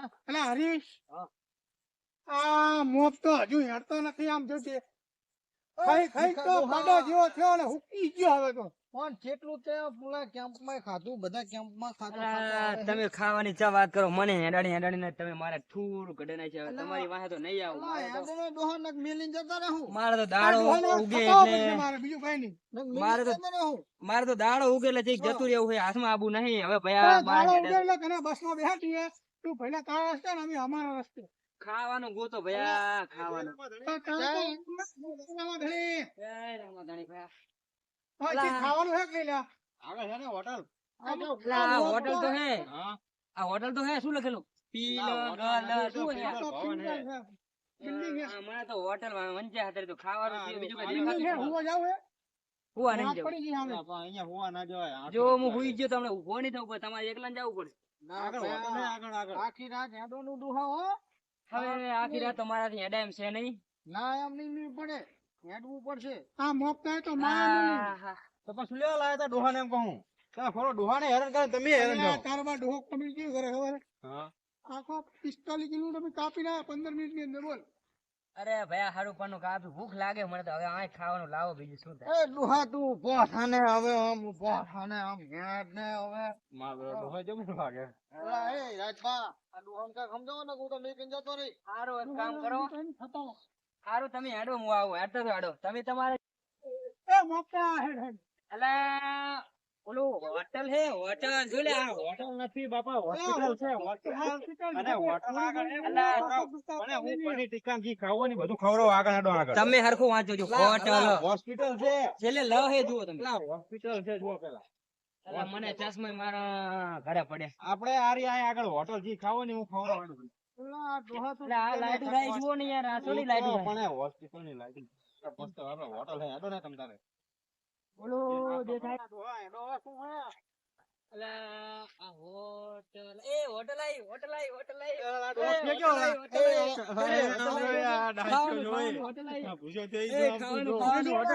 એટલે હરીશ! આ મોપ તો હજુ હેડતો નથી આમ જોજે ખાઈ ખાઈ તો પાડો જેવો થયો ને હુકી ગયો હવે તો. પણ જેટલું તે પેલા કેમ્પમાં ખાધું બધા કેમ્પમાં ખાધું તમે ખાવાની ચા વાત કરો મને હેડાડી હેડાડીને તમે મારે થોડું કઢે નાખી હવે તમારી વાહે તો નહીં આવું મારે તો- મેલીને જતા રહું. મારે તો દાડો ઉગે એટલે મારે બીજું કઈ નહીં. મારે તો- મારે તો દાડો ઉગે એટલે જતું રહેવું છે હાથમાં આબુ નહીં હવે ભયા દાડો ઉગે એટલે બસમાં તું પહેલા તારા રસ્તે ને અમે અમારા રસ્તે. ખાવાનું ગોતો ભયા ખાવાનું. ખાવાનું હે કે લે. આગળ છે ને હોટલ? હોટલ તો હે. આ હોટલ તો હે શું લખેલું? પીલ ગલ તો હોટલમાં હાથે તો ખાવાનું બીજું કઈ હે, હુવા નહીં જો હુઈ ગયો તમને ઊભો નહીં થવું પડે તમારે એકલા જવું પડે. આખી રાત હેડો નું દુહા હો હવે આખી રાત તમારાથી હેડા એમ છે નહીં. ના એમ નહીં નહીં પડે. હેડવું પડશે. આ તો તો પછી લેવા લાયા તા ડોહાને એમ કહું. તમે ખરો ડોહાને હેરાન કરે તમે હેરાન થાઓ તારમાં ડોહો કમી કેવું કરે ખબર હા. આખો પિસ્તાલીસ કિલો તમે કાપી ના પંદર મિનિટની અંદર બોલ. અરે ભયા હારું પાનું કાપી ભૂખ લાગે? મને તો હવે આ ખાવાનું લાવો બીજું શું થાય? એ ડોહા તું પોઠાને હવે આમ પોઠાને આમ હેડ ને હવે. મારો ડોહા જમું લાગે? અલા એ રાજપા આ ડોહાને કા સમજાવો ને હું તો મેકીને જતો રહી. હારું એક કામ કરો. હારું તમે હેડો હું આવું. હેડતો તો હેડો. તમે તમારે એ મોકતા હેડ હેડ. અલા ઓલું હોટલ હે હોટલ જો લે આ હોટલ નથી બાપા હોસ્પિટલ છે હોસ્પિટલ અને હોટલ આગળ છે. અલા, અને હું પનીર ટિક્કા ઘી ખાવું ને બધું ખવડાવું આગળ હેડો આગળ. તમે હરખું વાંચો છો હોટલ. હોસ્પિટલ છે. છેલ્લે લ હે જુઓ તમે. હોસ્પિટલ છે જુઓ પેલા. મને ચશ્મા મારા ઘરે પડે આપણે આ આગળ હોટલ જી ખાવો ને હું ખવડાવવાનું હોસ્પિટલની લાઈટ હોટલ હે હેડો ને તમ તારે. ડોહા શું હે આ હોટલ એ હોટલ આઈ હોટલ આઈ હોટલ આઈ કેવો હોટલ આઈ. ખાવાનું, હોટલ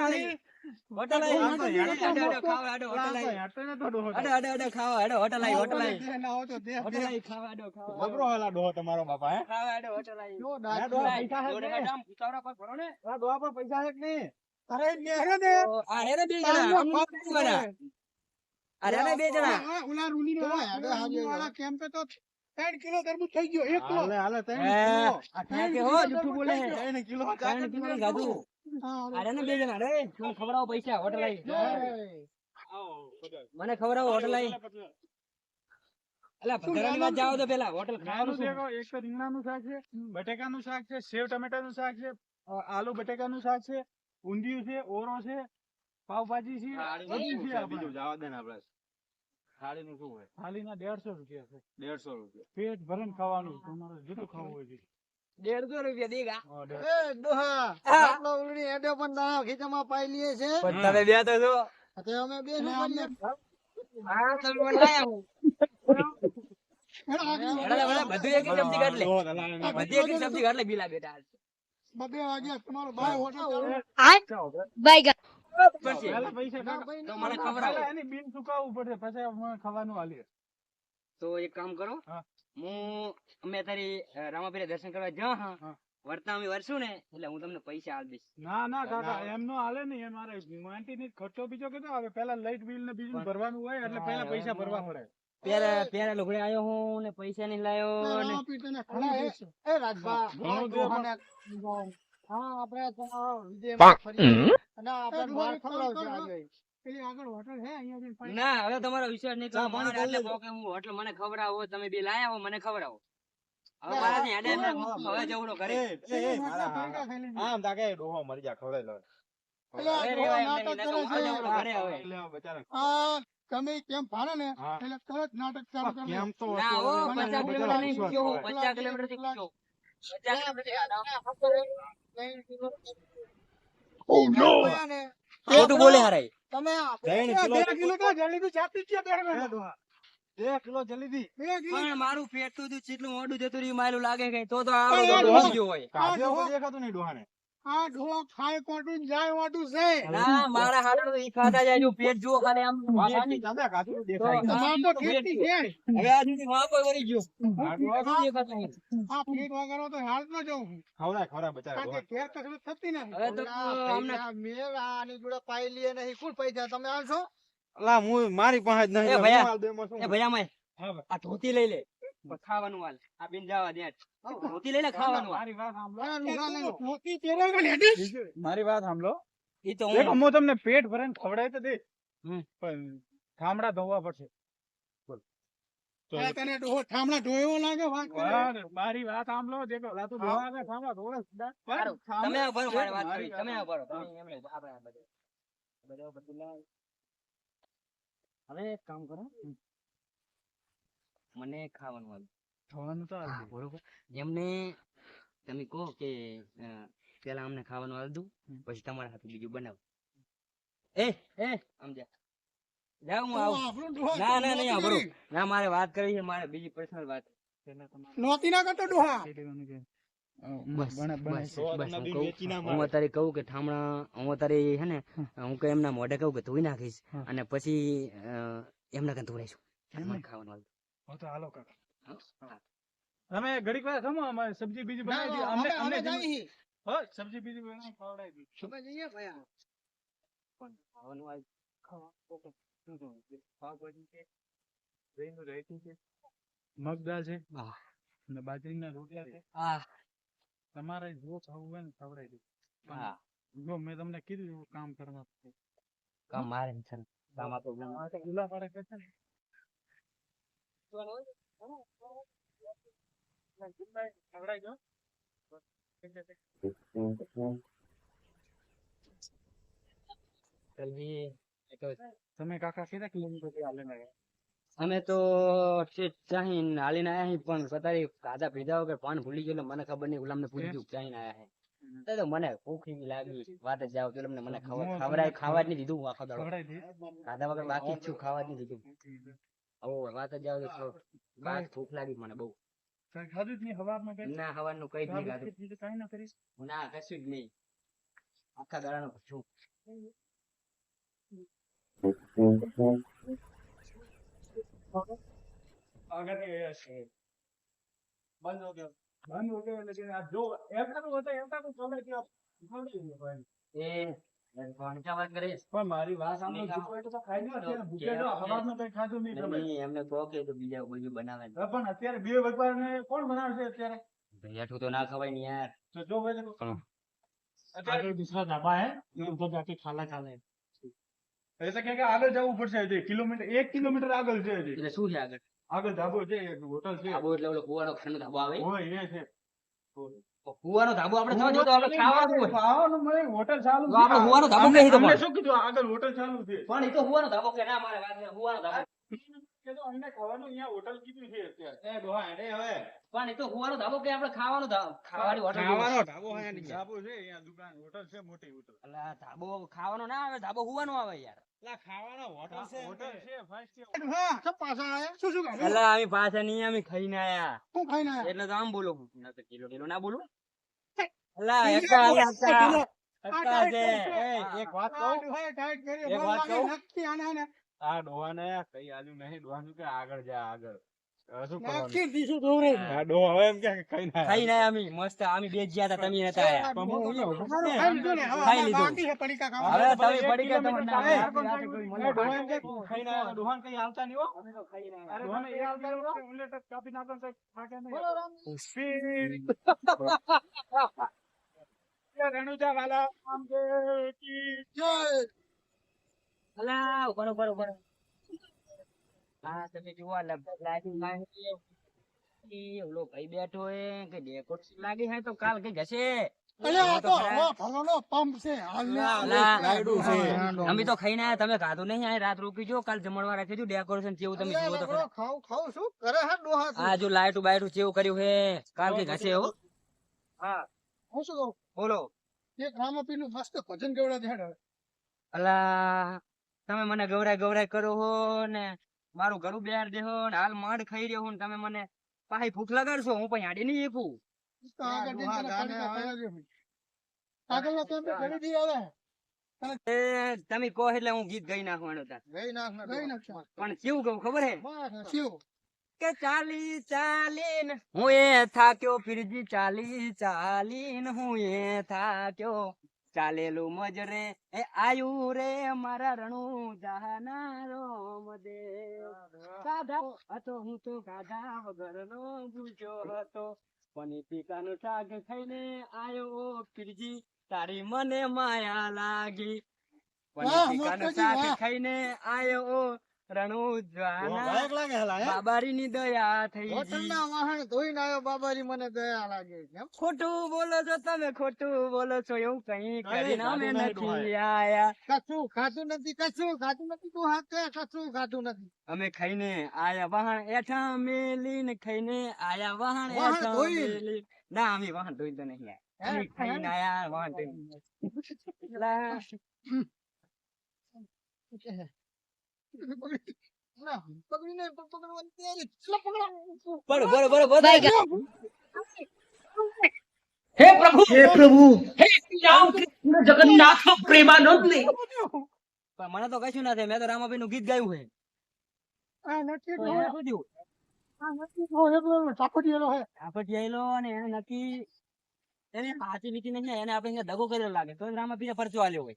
આઈ. હોટલ આઈ. ખાવા, હોટલ આઈ. ખાવા, હોટલ આઈ, હોટલ આઈ. ના તો હોટલ આઈ, ખાવા, ખાવા. હેલા ડોહો તમારો બાપા હે ખાવા, હેડો, હોટલ આઈ. જો હોટલ પૈસા હે જોડે કે? હેડો, આમ ઉતાવળા પર ભરો ને. આ ડોહા પર પૈસા છે કે નહીં અરે નેહરે દે. તો આ હેરે બે જણા, આમ નથી વાળા. આ હેરે બે જણા. આ રૂની તો વાળા- હેડે ઉલા હાજે રૂની વાળા કેમ્પે તો ત્રણ કિલો તરબૂચ થઈ ગયો એક કિલો હાલે હાલે ત્રણ કિલો. આ ત્યાં કે હો, જુઠ્ઠું બોલે છે. ત્રણ કિલો ત્રણ કિલો ની ખાધું. હા, બે જણા, રે, મને ખવડાવો પૈસા, હોટલ આઈ. મને ખવડાવો, હોટલ આઈ. અલા, ભદ્રાની વાત જાઓ તો પેલા, હોટલ ખાવાનું શું? એક તો રીંગણાનું શાક છે બટેકાનું શાક છે સેવ ટમેટાનું શાક છે આલુ આલુ બટેકાનું શાક છે ઊંધિયું છે ઓરો છે પાવભાજી છે બધું છે. બીજું જવા દે ને આપણે. થાળીનું શું હોય? થાળીના દેડસો રૂપિયા છે. દેડસો રૂપિયા. પેટ ભરણ ખાવાનું તમારે જેટલું ખાવું હોય દેડસો રૂપિયા દેગા. ઉલડી પણ તારા ખીચામાં પાઈ લઈએ છે. પણ તમે બે તો છો. તે અમે બે શું કરીએ? હા, તમે મને હું. હેડો આગળ હેડો, હેડો, બધું એક કાઢ લે. બધી કાઢ લે, બીલા બેટા. બબે વાગ્યા તમારો હોટલ તો મને ખબર પહેલા એની બિલ ચૂકવવું પડશે પછી અમે ખાવાનું તો એક કામ કરો. હું. અમે તારી રામાપીરે દર્શન કરવા જા હા. વર્તા અમે વરસું ને એટલે હું તમને પૈસા આલ દઈશ. ના ના કાકા એમ નો. હાલે નહીં એ મારે માટી ખર્ચો બીજો કેટલો આવે પેલા લાઈટ બિલ ને બીજું ભરવાનું હોય એટલે પેલા પૈસા ભરવા પડે. પેલા પેલા લુગડે આવ્યો હું ને પૈસા નહીં લાયો ને એ- રાજભા, હા, આપણે તમારા. અને આપણે બહાર આજે. ના હવે તમારો વિશ્વાસ નહીં કરો. મને એટલે. પોકે હું હોટલ મને ખવડાવો તમે બે લાયા હો મને ખવડાવો. હવે ના, મારાથી હેડે ના, હવે જવું ઘરે થઈ લેજે. આમ તાકે ડોહો મરી જા ખવડાવી લો. હવે ઘરે હવે. તમે કેમ ભાડે ને એટલે તરત નાટક ચાલુ કરી કેમ તો પચાસ કિલોમીટર. પચાસ કિલોમીટરથી પચાસ બોલે હારાય તમે બે કિલો કિલો તો જલેબી ચાપી છે બે. કિલો જલેબી. પણ મારું પેટ તો જેટલું મોડું જતું રહ્યું મારું લાગે કઈ તો તો ગયો હોય. કાઢ્યો દેખાતું નહીં ડોહાને. આ ઢોળો ખાય કોટું ને જાય વાટું છે. ના મારા હાથ ઈ ખાતા જાય જો પેટ જુઓ ખાલી આમ વાસાની દાદા કાચું દેખાય. તમામ તો ખેતી છે. હવે આ સુધી વાંકો વરી ગયો. નહીં? આ પેટ વગર તો હાલ ન જવું ખવડાય ખવડાય બચારા કે કેર કસરત થતી નથી. હવે તો અમને પૈસા આની જોડે પાઈ લીએ નહીં કુલ પૈસા તમે આલશો? લા હું મારી પાસે જ નહીં એ ભૈયા. એ ભયા માય હા આ ધોતી લઈ લે. ખાવાનું હાલ. આ બિન જવા દે. ધોતી લઈ ખાવાનું મારી વાત સાંભળો. ધોતી પહેરે કે મારી વાત સાંભળો. ઈ તો હું તમને પેટ ભરીને ખવડાય તો દે. પણ ઠામડા ધોવા પડશે. બોલ. તો આ તને ઠામડા ઢોયો લાગે મારી વાત સાંભળો દેખો લા ધોવા દે, ઠામડા ધોવે તમે ભરો મારી વાત કરી. તમે ભરો. તમે એમણે આપણે બધે. બધે બધું હવે એક કામ કરો. મને ખાવાનું હાલ ધોવાનું તો હાલ બરોબર. એમને તમે કહો કે પેલા અમને ખાવાનું દઉં પછી તમારા હાથે બીજું બનાવો. એ એ સમજ્યા જાવ હું આવું. ના ના નહીં નહોતી ના. મારે વાત કરવી છે મારે બીજી પર્સનલ વાત. પેલા ના કરતો ડોહા. કહી દેવાનું કે, અ, બસ બને- બને બસ છે. બસ. નદી હું કહું વેચી ના હું મારે. અત્યારે કહું કે ઠામણા હું અત્યારે હે ને હું. કઈ એમના મોઢે કહું કે ધોઈ નાખીશ અને પછી એમના કઈ ધોરાઈશું. ખાવાનું હાલ તો હાલો કાકા. હા. તમે ઘડીક વાર ખમો અમે સબ્જી બીજી બનાવી દીધી અમને અમે- અમે જેમ- હો સબ્જી બીજી બનાવી ખવડાવી દીધી. અમે જઈએ ભયા. પણ ખાવાનું હાલ મગ દાળ છે. અને બાજરીના રોટલા છે. આ તમારે જો ખાવું હોય ને ખવડાવી દીધું હા. જો મેં તમને કીધું એવું કામ કરવા કામ મારે છે કામ આપો ગુલા તો પાડે કે છે ને ખવડાવી દો ચલવી એ તો તમે કાકા કેટલા કિલોમીટરથી હાલે અમે તો હાલીને આયા હી પણ કતારી ખાધા પીધા વગર પાન ભૂલી ગયો મને ખબર નહીં ગુલામને પૂછ્યું ચાહીને આયા હે. તો મને ભૂખ લાગી વાત જાવ તો તમને મને ખબર ખવડાય ખાવા જ નહીં દીધું આખો દાડો. ખાધા વગર બાકી છું ખાવા જ નહીં દીધું. ઓ વાત જાવ તો ભૂખ લાગી મને બહુ. ખાધું જ નહીં હવારમાં કઈ. ના હવાનું કઈ જ નહીં ખાધું બીજું કાંઈ ના કરીશ. ના કશું જ નહીં. આખા દાડાનો છું આગળથી બંધ હો ગયો. બંધ હો ગયો એટલે આ જો એમ તો હતા એમ તો ખબર કે ભાઈ. એ ધાબા હે ઉપર ખાલા ખાલે. એટલે કે આગળ જવું પડશે કિલોમીટર એક કિલોમીટર આગળ છે શું છે આગળ? આગળ ધાબો છે હોટલ છે. એટલે ઓલો કુવાનો ખાનો હોય એ છે. કુવાનો ધાબો આપણે દો તો આપણે ખાવાનું હોય? ખાવાનું મળે હોટલ ચાલુ છે આપણે હુવાનો ધાબો કહી દો પણ. શું કીધું? આગળ હોટલ ચાલુ છે. પણ એ તો હુવાનો ધાબો કે ના મારે વાત હુવાનો ધાબો. કીધું અમને ખાવાનું અહીંયા હોટલ કીધું છે અત્યારે. એ ડોહા હેડે હવે. પણ એ તો હુવાનો ધાબો કે આપણે ખાવાનો ખાવાની હોટલ ખાવાનો ધાબો છે ધાબો છે અહીંયા દુકાન હોટલ છે મોટી હોટલ. એટલે ધાબો ખાવાનો ના આવે ધાબો હુવાનો આવે યાર. એટલે ખાવાનો હોટલ છે. હોટલ છે. ફાસ્ટ હા સબ પાછા આયા. શું શું એટલે અમે પાછા નહીં અમે ખાઈને આયા. શું ખાઈને આયા? એટલે તો આમ બોલો. ના તો કિલો કિલો ના બોલું. હે. અલા કિલો, એકા કિલો, એકા કિલો. એકા છે એ એક વાત કહું? આ ડોહાને કઈ આલ્યું નહીં. ડોહાનું કે આગળ જા આગળ. રણુજા વાલા આમ કે. અલા ઉપર ઉપર ઉપર હા તમે જુઓ આ લાગી લાગી ઓલો ભાઈ બેઠો હે કે ડેકોરેશન લાગી હે તો કાલ છે છે. અમે તો ખાઈ ના તમે ખાધું નહીં આ રાત રોકી જો કાલ જમણવા રાખી જો ડેકોરેશન કેવું તમે જુઓ તો. ખાવ ખાવ શું કરે હે ડોહા? આ જો લાઈટું બાઈટું કેવું કર્યું હે કાલ કઈ ઘસે હો હું શું કહું? બોલો એક રામાપીરનું મસ્ત ભજન કેવડા હેડ. અલા તમે મને ગવરાય ગવરાય કરો હો ને મારું ઘરું બેર દેહો ને હાલ માંડ ખાઈ રહ્યો હું ને તમે મને પાહી ભૂખ લગાડશો હું પછી હાડી નહીં એકું. તમે કહો એટલે હું ગીત ગાઈ નાખવાનું ગઈ નાખ ને ગઈ નાખશો. પણ કેવું કહું ખબર હે? બસ કે ચાલી ચાલી હું એ થાક્યો ફિરજી ચાલી ચાલીને હું એ થાક્યો. ચાલેલું મજરે એ આયુ રે મારા રણુ જહાના રોમ દે ગાધા હતો હું તો ગાધા વગરનો ભૂજો હતો. પનીર ટીકાનું શાક ખાઈને આયો પીરજી? તારી મને માયા લાગી. પની પીકા નું મોટોજી, શાક. ખાઈને આયો રણુ જહાના ગાયક લાગે હલા હે? બાબારી ની દયા થઈ વાહન ધોઈને આવ્યો બાબાજી મને દયા લાગે ખોટું બોલો છો તમે ખોટું બોલો છો એવું કઈ કરીને અમે નથી આયા. કશું ખાતું નથી કશું ખાતું નથી તું હાથે કશું ખાતું નથી. અમે ખાઈને આયા વાહણ એઠા મેલીને ખાઈને આયા વહાણ એઠા મેલી. ના અમે વાહન ધોઈ તો નહીં આયા? ખાઈને આયા વહાણ ધોઈને. હે પ્રભુ! હે પ્રભુ! હે રામ કૃષ્ણ જગન્નાથ પ્રેમાનંદ લે પણ મને તો કશું ના થાય મેં તો રામાભાઈ નું ગીત ગાયું છે. દગો કરેલો લાગે. તો રામાભાઈ પરચો આલ્યો હોય.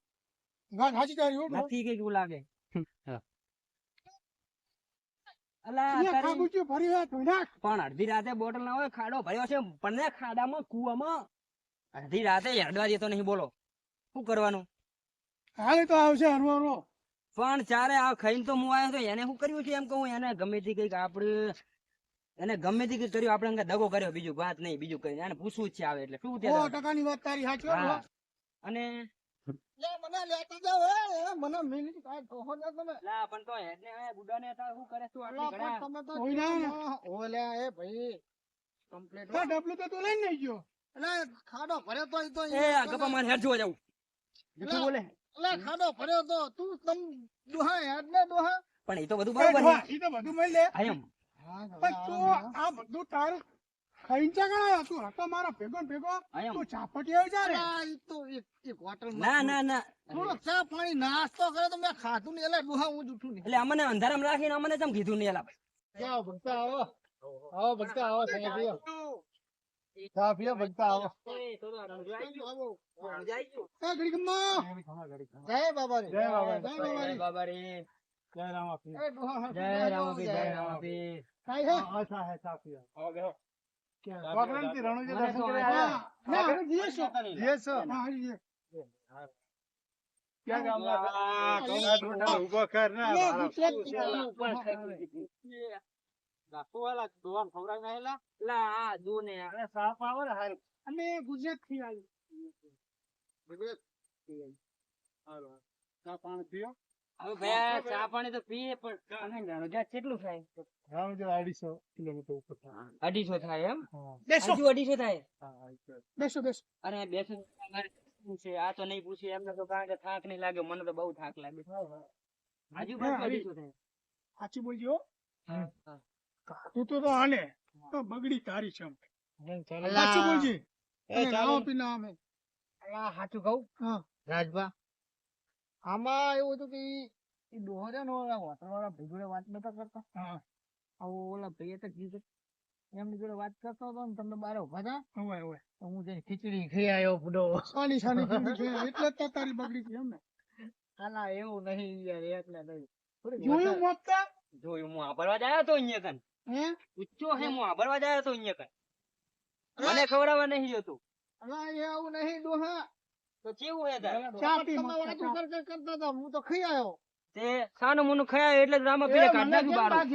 નથી કઈ એવું લાગે. પણ અડધી રાતે બોટલ ના હોય ખાડો ભર્યો છે પણ ખાડામાં કુવામાં. અડધી રાતે હેડવા દેતો નહીં બોલો. શું કરવાનું? હાલે તો આવશે હરવાનો હરવા. પણ ચારે આ ખાઈને તો હું આવ્યો તો એને શું કર્યું છે એમ કહું એને ગમે તે કંઈક આપણે એને ગમે તે કંઈક કર્યું આપણે દગો કર્યો બીજું વાત નહીં બીજું કઈ એને પૂછવું જ છે આવે એટલે. શું સો ટકાની વાત તારી સાચી અને લે, મને લેતા જાઓ, હે, હે, મને મિલી કાંઈ કહો ને તમે. લા પણ તો હેડને હવે બુડાને તાર શું કરે તું અલા, આટલી પણ ઘણા? તમે તો કોઈ ના. એ ભાઈ તો તું લઈને નહીં ગયો. અલા, ખાડો ભર્યો તો તો એ આ ગપ્પા હેડ જોવા જાવું જૂઠું બોલે. અલા, ખાડો ભર્યો તો તું તમ ડોહા હેડ ને ડોહા પણ એ તો બધું બરોબર છે. ઈ તો બધું મળી લે. એમ. પણ તું આ બધું તારું ખાઈને ચા તું હતો મારો ભેગો ભેગો. હા એમ તું ચાપટીયો જા રે. તો એક એક ના ના ના થોડો ચા પાણી નાસ્તો કરે તો મેં ખાધું ને એટલે ડોહા હું જૂઠું નહીં એટલે અમને અંધારામ રાખીને અમને કેમ કીધું નહીં એલા ભાઈ જાઓ ભક્તા આવો આવો ભક્તા આવો ચા ચા પીઓ ભક્તા આવો આવો. એ ગડીકમ્મા. જય બાબા રે જય બાબા રે. જય બાબા રે. બાબા રે જય રામાપીર. એ ડોહા હા, જય રામાપીર જય રામાપીર કાંઈ હે? કોકરણથી રણુજે દર્શન કરી આ- આવ્યા. ના, હવે જઈએ છો. જય સો. હા, જઈએ. ગુજરાત લા આ હવે ભાઈ ચા પાણી તો પીએ પણ અને કેટલું થાય? અઢીસો થાય. એમ? બેસો. અઢીસો થાય? બેસો બેસો. અરે બેસો છે? આ તો નહીં પૂછે એમને તો કારણ કે થાક નહીં લાગે મને તો બહુ થાક લાગે. હજુ હા, અઢીસો થાય. સાચી બોલજો. હો. તો તો હાલે તો બગડી તારી છે સાચું બોલજે. અમે. સાચું કહું? હા. રાજભા. આમાં એવું હતું કે એ છે ને હોટલ વાળા ભાઈ જોડે વાત નતા કરતા. હા. આવો ઓલા ભાઈ તો કીધું એમની જોડે વાત કરતો હતો ને તમને બારે ઊભા હતા હોય હોય તો હું જઈને ખીચડી ખાઈ આવ્યો બુડો સાની સાની એટલે જ તારી બગડી છે એમ ને. એવું નહીં યાર એટલે નહીં. જોયું મોપતા જોયું હું આભરવા જાય તો અહીંયા કન હે? હે હું આભરવા જાય તો અહીંયા કન મને ખવડાવવા નહીં જતું. અલા, એ આવું નહીં ડોહા તો કેવું હે તાર? ચા પી તમે મસ્ત વાતું ચા. કરતા કરતા હતા. હું તો ખાઈ આવ્યો તે સાનું મુનું ખાયા એટલે જ રામા પીરે કાઢ નાખ્યું બારું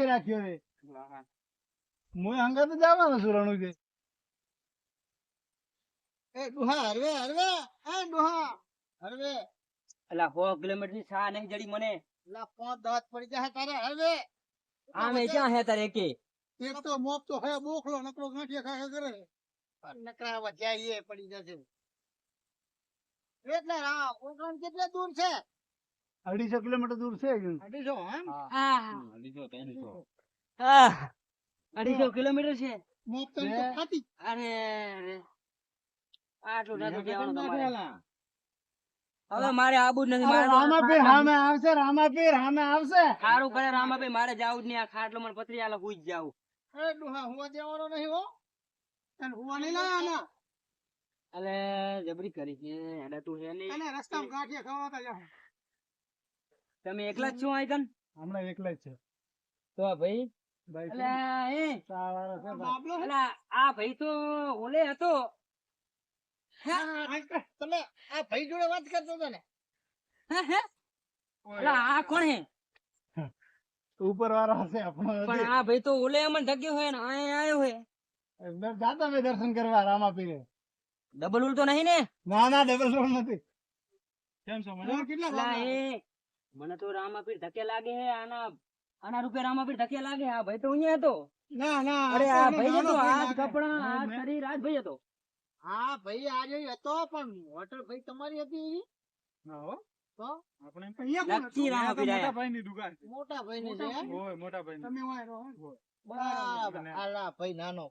એ ડોહા હરવે હરવે એ ડોહા હરવે. અલા સો કિલોમીટરની સા નહીં જડી મને. અલા પાંચ દાંત પડી જાય તારે હરવે. આમે ક્યાં હે તારે કે એક તો મોપ તો હે બોખલો નકરો ગાંઠિયા ખાખા કરે નકરા વજાઈએ પડી જશે. એટલે ઓગણ કેટલે દૂર છે? અઢીસો કિલોમીટર દૂર છે અઢીસો અઢીસો કિલોમીટર છે? અરે આટલું જવાનું હવે મારે આબુ જ નથી આવશે રામાપીર સામે આવશે. સારું કરે રામાભાઈ મારે જાવું જ નહીં આ ખાટલો મને પતરી આલો હુઈ જ જાવું એ ડોહા હુવા દેવાનો નહીં હો. તને હુવા નહીં લાયા આના? અલે જબરી કરી કે હેડે તું હે નહીં. તને રસ્તામાં ગાંઠિયા ખવડાવતા જાઓ. તમે એકલા જ છો આઈકન હમણાં એકલા જ છે. તો આ ભાઈ? અલે એ? અલે આ ભાઈ તો ઓલે હતો. તમે આ ભાઈ જોડે વાત કરતો હતો ને. હે હે. અલે આ કોણ હે? ઉપર વાળો હશે આપણો પણ આ ભાઈ તો ઓલે અમને ઢગ્યો હોય ને અહીં આયો હે જાતા મેં દર્શન કરવા રામાપીરે. ડબલ ઉલ તો નહીં ને? ના ના ડબલ ઉલ નથી. કેમ છો કેટલા એ મને તો રામાપીર ધકે લાગે હે આના આના રૂપે રામાપીર ધકે લાગે આ ભાઈ તો અહીંયા હતો. ના ના અરે આ ભાઈ હતો આ કપડા આ શરીર આ ભાઈ હતો. હા ભાઈ આજે હતો પણ હોટલ ભાઈ તમારી હતી? ના હો. તો? આપણે મોટા ભાઈ ની દુકાન મોટા ભાઈ ની મોટા ભાઈ તમે વાય બરાબર. આલા ભાઈ નાનો.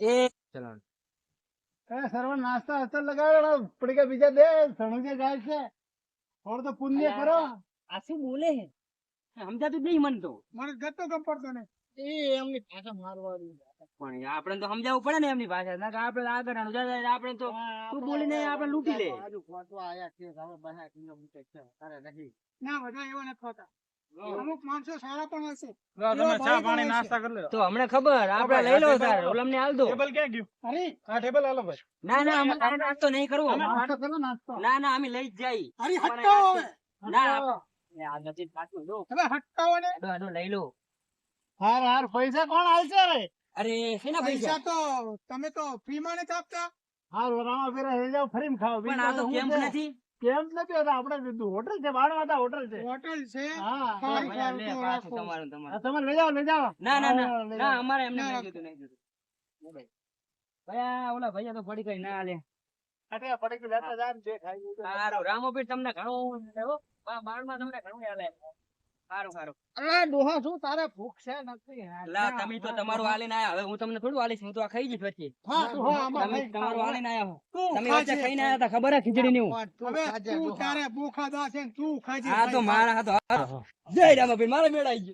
એ ચલો એ સર્વ નાસ્તા હસ્તા લગાડો પડીકા બીજા દે સણુજે જાય છે. થોડું તો પુણ્ય કરો. આ શું બોલે હે સમજાતું નહીં મને તો. મને ગતો ગમ પડતો ને એ એમની ભાષા મારવાની પણ આપણે તો સમજાવવું પડે ને એમની ભાષા ના આપણે આગળ આનું જાય આપણે તો તું બોલીને આપણે લૂટી લે. આજુ ખોટવા આયા છે હવે બહાર કિલોમીટર છે તારે નહીં ના બધા એવા નથી હોતા. અમુક માણસો સારા પણ હશે. લો તમે એવા ચા પાણી નાસ્તા કરી લો. તો હમણે ખબર આપણે લઈ લો તાર ઓલમને હાલ દો. ટેબલ ક્યાં ગયું? અરે આ ટેબલ આલો ભાઈ. ના ના અમે નાસ્તો નહીં કરવો. નાસ્તો કરો નાસ્તો. ના ના અમે લઈ જ જઈ અરે અમારે હવે. ના આ નથી પાછું લો હવે હટકાવો ને. આડો આડો લઈ લો. હાર હાર પૈસા કોણ હાલશે રે અરે શેના પૈસા? પૈસા તો તમે તો ફ્રી માં નથી આપતા? હાર રામા ફેરા હે જાવ ફરીમ ખાઓ. પણ આ તો કેમ્પ નથી? કેમ નથી હોતા આપણે કીધું હોટલ છે બાળવાતા હોટલ છે. હોટલ છે? હા. તમારું તમારું. આ લઈ જાઓ લઈ જાઓ. ના ના ના. ના અમારે એમને નહીં જોતું નહીં જોતું ભયા ઓલા ભૈયા તો પડી ગઈ ના લે. અરે પડી લેતા જાય ને જે ખાઈ ગયું. સારું રામોપીર તમને ઘણું હો. બાળમાં તમને ઘણું યાદ સારું. સારું. અલા ડોહા શું તારે ભૂખ છે નથી લા તમે તો તમારું આલીને આયા. હવે હું તમને થોડું આલીશ હું તો આ ખાઈ જઈશ પછી. હા તું હા આમાં તમે તમારું આલીને આયા હો. તમે વચ્ચે ખાઈને આયા હતા ખબર હે ખીચડી ની પણ હવે તું ડોહા. તારે બોખાદા છે તું ખાજે હા તો ભાઈ. મારા હાથો જય રામાપીર મારે મેળાઈ ગયું.